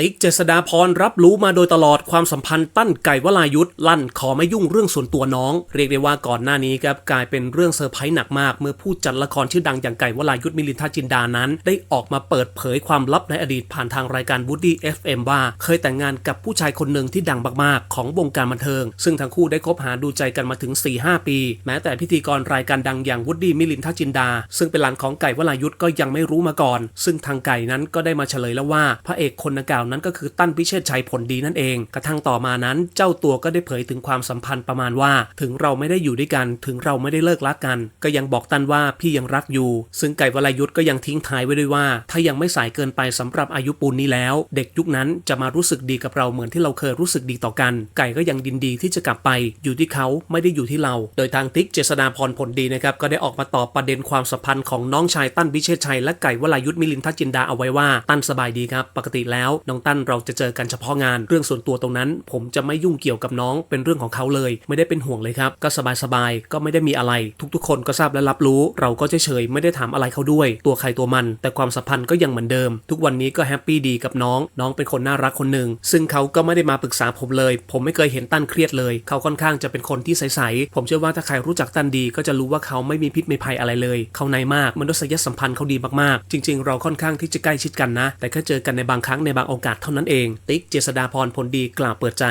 ติ๊กเจษดาพรรับรู้มาโดยตลอดความสัมพันธ์ตั้นไก่วลายุทธลั่นขอไม่ยุ่งเรื่องส่วนตัวน้อง เรียกได้ว่าก่อนหน้านี้ครับกลายเป็นเรื่องเซอร์ไพรส์หนักมาก เมื่อผู้จัดละครชื่อดังอย่างไก่วลายุทธมิลินทจินดานั้น ได้ออกมาเปิดเผยความลับในอดีตผ่านทางรายการ Woody FM ว่า เคยแต่งงานกับผู้ชายคนหนึ่งที่ดังมากๆ ของวงการบันเทิง ซึ่งทั้งคู่ได้คบหาดูใจกันมาถึง 4-5 ปี แม้แต่พิธีกรรายการดังอย่าง Woody มิลินทจินดา ซึ่งเป็นหลานของไก่วลายุทธก็ยังไม่รู้มาก่อน ซึ่งทางไก่นั้นก็ได้มาเฉลยแล้วว่าพระเอกคนดังกล่าวนั้นก็คือตั้นพิเชษชัยผลดีนั่นเอง กระทั่งต่อมานั้น เจ้าตัวก็ได้เผยถึงความสัมพันธ์ประมาณว่า ถึงเราไม่ได้อยู่ด้วยกัน ถึงเราไม่ได้เลิกรักกัน ก็ยังบอกตั้นว่าพี่ยังรักอยู่ ซึ่งไก่วลายุทธก็ยังทิ้งท้ายไว้ด้วยว่า ถ้ายังไม่สายเกินไปสำหรับอายุปูนนี้แล้ว เด็กยุคนั้นจะมารู้สึกดีกับเราเหมือนที่เราเคยรู้สึกดีต่อกัน ไก่ก็ยังดินดีที่จะกลับไป อยู่ที่เขาไม่ได้อยู่ที่เรา โดยทางติ๊กเจษฎาพรผลดีนะครับก็ได้ออกมาตอบประเด็นความสัมพันธ์ของน้องชายตั้นพิเชษชัยและไก่วลายุทธมิลินทจินดาเอาไว้ว่าตั้นสบายดีครับ ปกติแล้วน้องตั้นเราจะเจอกันเฉพาะงานเรื่องส่วนตัวตรงนั้น ผมจะไม่ยุ่งเกี่ยวกับน้องเป็นเรื่องของเขาเลย ไม่ได้เป็นห่วงเลยครับ ก็สบายๆก็ไม่ได้มีอะไร ทุกๆ คนก็ทราบและรับรู้ เราก็เฉยๆไม่ได้ถามอะไรเขาด้วย ตัวใครตัวมัน แต่ความสัมพันธ์ก็ยังเหมือนเดิม ทุกวันนี้ก็แฮปปี้ดีกับน้อง น้องเป็นคนน่ารักคนหนึ่งซึ่งเขาก็ไม่ได้มาปรึกษาผมเลย ผมไม่เคยเห็นตั้นเครียดเลย เขาค่อนข้างจะเป็นคนที่ใสๆผมเชื่อว่าถ้าใครรู้จักตั้นดีก็จะรู้ว่าเขาไม่มีพิษไม่ภัยอะไรเลย เขาในมากมนุษยสัมพันธ์เขาดีมากๆ จริง ๆ เราค่อนข้างที่จะใกล้ชิดกันนะ แต่แค่เจอกันในบางครั้งในบางโอกาสเท่านั้นเอง ติ๊กเจษดาพรพลดีกล่าวเปิดใจ